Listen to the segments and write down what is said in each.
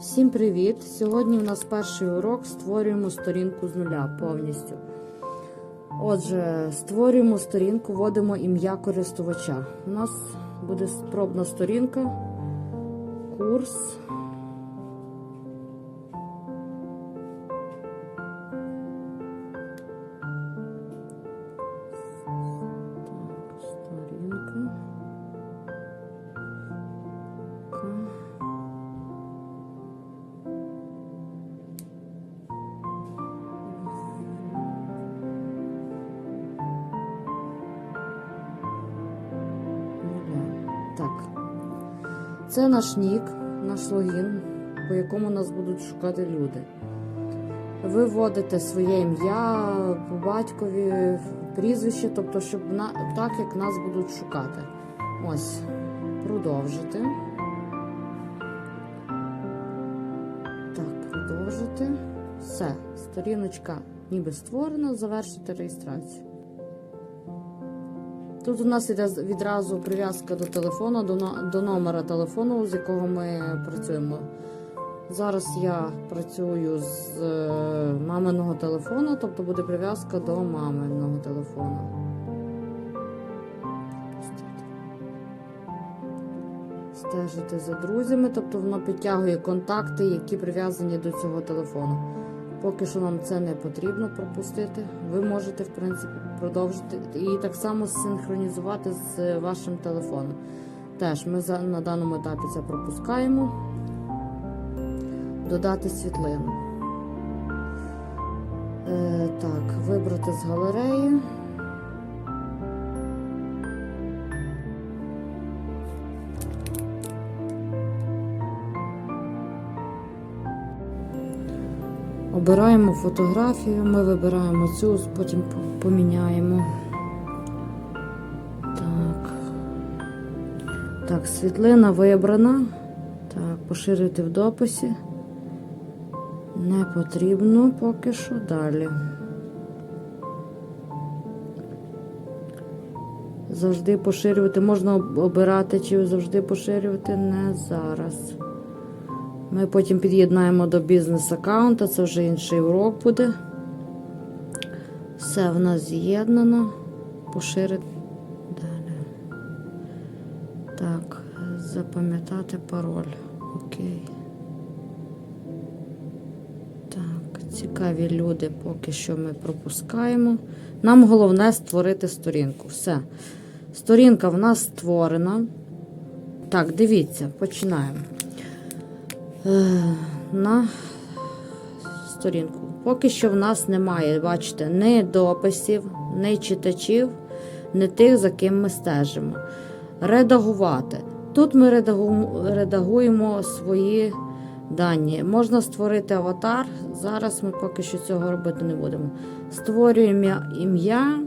Всім привіт! Сьогодні у нас перший урок створюємо сторінку з нуля повністю. Отже, створюємо сторінку, вводимо ім'я користувача. У нас буде пробна сторінка, курс. Це наш нік, наш логін, по якому нас будуть шукати люди. Ви вводите своє ім'я по батькові, прізвище, тобто, щоб на, так, як нас будуть шукати. Ось, продовжити. Так, продовжити. Все, сторіночка ніби створена, завершити реєстрацію. Тут у нас іде відразу прив'язка до телефону, до, до номера телефону, з якого ми працюємо. Зараз я працюю з е, маминого телефону, тобто буде прив'язка до маминого телефону. Стежити за друзями, тобто воно підтягує контакти, які прив'язані до цього телефону. Поки що нам це не потрібно пропустити. Ви можете, в принципі, продовжити і так само синхронізувати з вашим телефоном. Теж ми на даному етапі це пропускаємо. Додати світлину. Е, так, вибрати з галереї. Обираємо фотографію, ми вибираємо цю, потім поміняємо. Так. Так, світлина вибрана. Так, поширити в дописі. Не потрібно поки що далі. Завжди поширювати. Можна обирати, чи завжди поширювати не зараз. Ми потім під'єднаємо до бізнес-аккаунта, це вже інший урок буде. Все в нас з'єднано. Поширити далі. Так, запам'ятати пароль. Окей. Так, цікаві люди поки що ми пропускаємо. Нам головне створити сторінку. Все. Сторінка в нас створена. Так, дивіться, починаємо. Е, на сторінку. Поки що в нас немає, бачите, ні дописів, ні читачів, ні тих, за ким ми стежимо. Редагувати. Тут ми редагуємо свої дані. Можна створити аватар. Зараз ми поки що цього робити не будемо. Створюємо ім'я-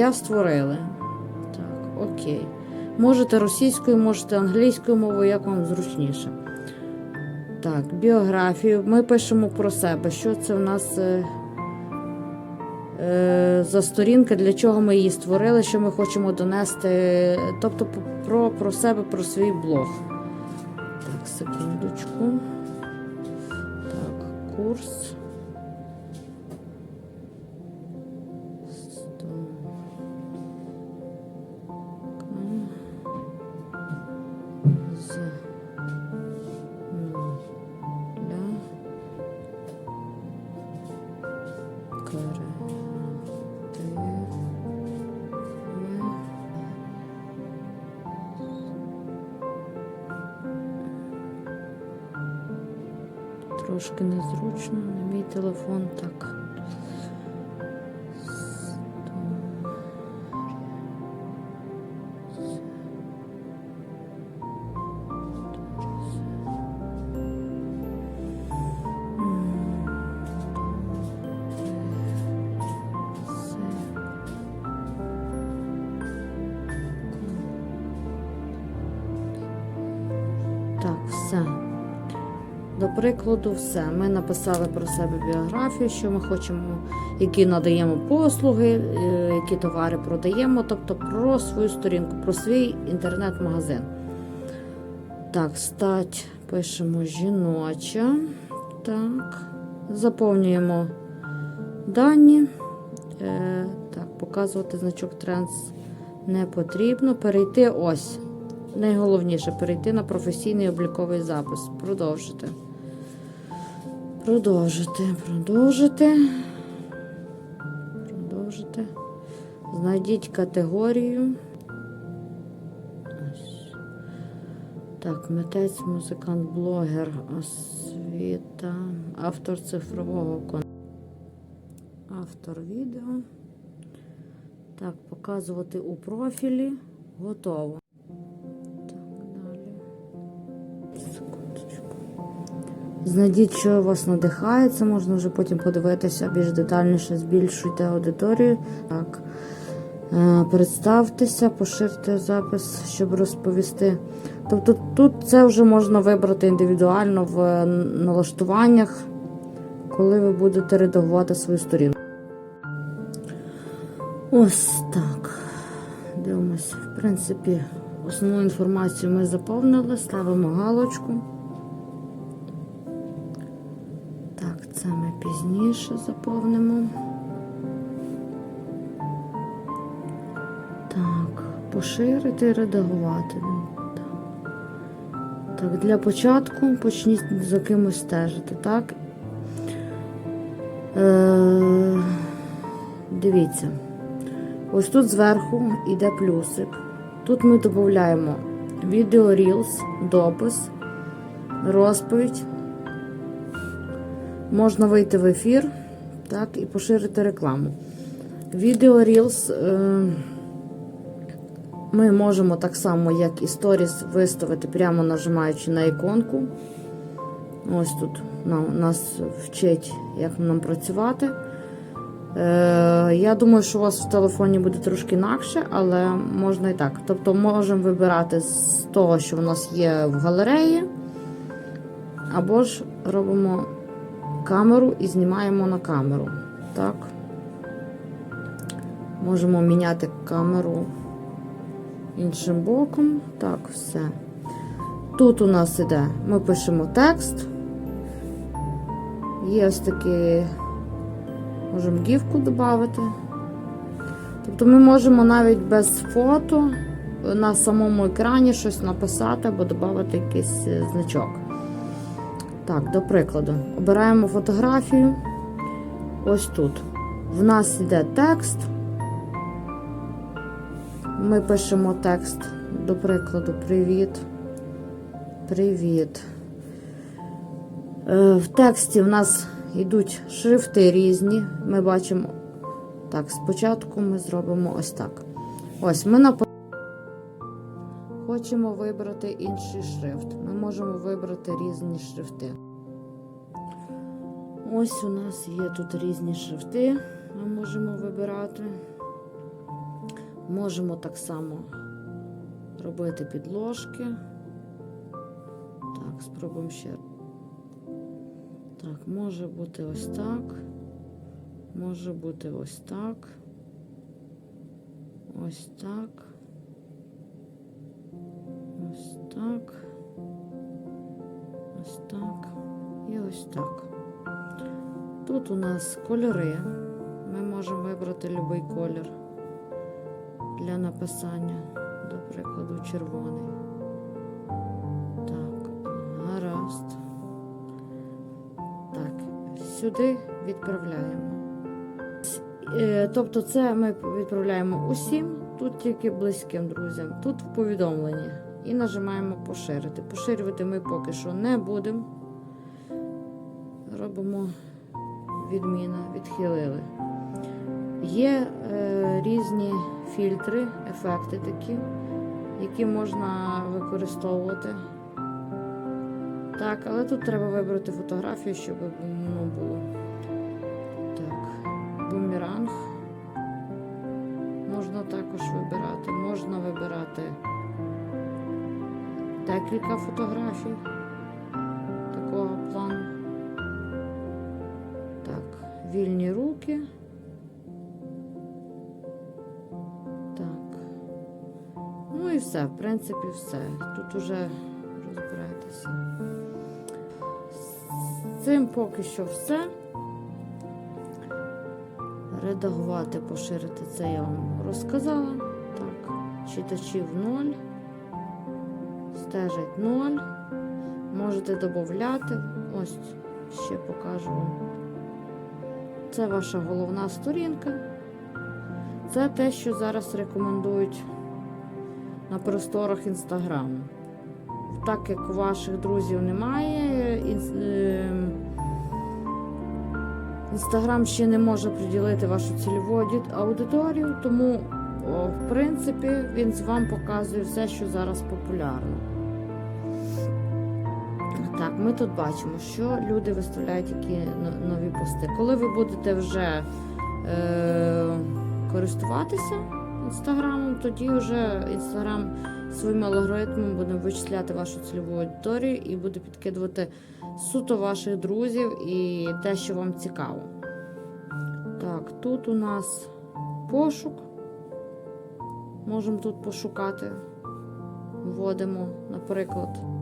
ім'я створили. Так, окей. Можете російською, можете англійською мовою, як вам зручніше. Так, біографію. Ми пишемо про себе. Що це в нас е, е, за сторінка, для чого ми її створили, що ми хочемо донести. Тобто про, про себе, про свій блог. Так, секундочку. Так, курс. Трошки незручно на мій телефон так. Так, все. До прикладу, все. Ми написали про себе біографію, що ми хочемо, які надаємо послуги, е, які товари продаємо, тобто про свою сторінку, про свій інтернет-магазин. Так, стать пишемо жіноча. Так, заповнюємо дані. Е, так, показувати значок Trends не потрібно. Перейти ось. Найголовніше перейти на професійний обліковий запис. Продовжити. Продовжити, продовжити. Продовжити. Знайдіть категорію. Так, митець, музикант, блогер, освіта, автор цифрового кон. Автор відео. Так, показувати у профілі. Готово. Знайдіть, що вас надихає. Це можна вже потім подивитися більш детальніше, збільшуйте аудиторію. Так. Е, Представтеся, поширте запис, щоб розповісти. Тобто тут це вже можна вибрати індивідуально в налаштуваннях, коли ви будете редагувати свою сторінку. Ось так. Дивимося. В принципі, основну інформацію ми заповнили, ставимо галочку. Пізніше заповнимо. Так, поширити і редагувати. Так. для початку почніть за кимось стежити, так? Е, дивіться. Ось тут зверху йде плюсик. Тут ми додаємо відео Reels, допис, розповідь. Можна вийти в ефір так, і поширити рекламу. Відео Reels е, ми можемо так само, як і Stories, виставити прямо нажимаючи на іконку. Ось тут нас вчить, як нам працювати. Е, я думаю, що у вас в телефоні буде трошки інакше, але можна і так. Тобто можемо вибирати з того, що в нас є в галереї, або ж робимо камеру і знімаємо на камеру. Так. Можемо міняти камеру іншим боком. Так, все. Тут у нас іде, ми пишемо текст. Є ось такий. Можемо гівку додати. Тобто ми можемо навіть без фото на самому екрані щось написати або додати якийсь е, значок. Так, до прикладу, обираємо фотографію. Ось тут. В нас йде текст. Ми пишемо текст, до прикладу, привіт. Привіт. Е, В тексті в нас йдуть шрифти різні. Ми бачимо. Так, спочатку ми зробимо ось так. Ось ми на хочемо вибрати інший шрифт. Ми можемо вибрати різні шрифти. Ось у нас є тут різні шрифти. Ми можемо вибирати. Можемо так само робити підложки. Так, спробуємо ще. Так, може бути ось так. Може бути ось так. Ось так. Нас кольори. Ми можемо вибрати будь-який колір для написання, до прикладу, червоний. Так, гаразд. Так, сюди відправляємо. Е, Тобто, це ми відправляємо усім, тут тільки близьким друзям, тут в повідомленні. І нажимаємо поширити. Поширювати ми поки що не будемо. Робимо відміна, відхилили. Є е, різні фільтри, ефекти такі, які можна використовувати. Так, але тут треба вибрати фотографію, щоб ну, було. Так, бумеранг. Можна також вибирати. Можна вибирати декілька фотографій. такого плану. Вільні руки. Так. Ну і все, в принципі, все. Тут уже розберетеся. З цим поки що все. Редагувати, поширити це я вам розказала. Так, читачів 0. Стежить 0. Можете додати. Ось ще покажу вам. Це ваша головна сторінка. Це те, що зараз рекомендують на просторах інстаграму. Так як ваших друзів немає, ем, інстаграм ще не може приділити вашу цільову аудиторію, тому, в принципі, він з вам показує все, що зараз популярно. Так, ми тут бачимо, що люди виставляють які нові пости. Коли ви будете вже е, користуватися інстаграмом, тоді вже інстаграм своїм алгоритмом буде вичисляти вашу цільову аудиторію і буде підкидувати суто ваших друзів і те, що вам цікаво. Так, тут у нас пошук. Можемо тут пошукати. Вводимо, наприклад.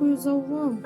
Дякую за увагу.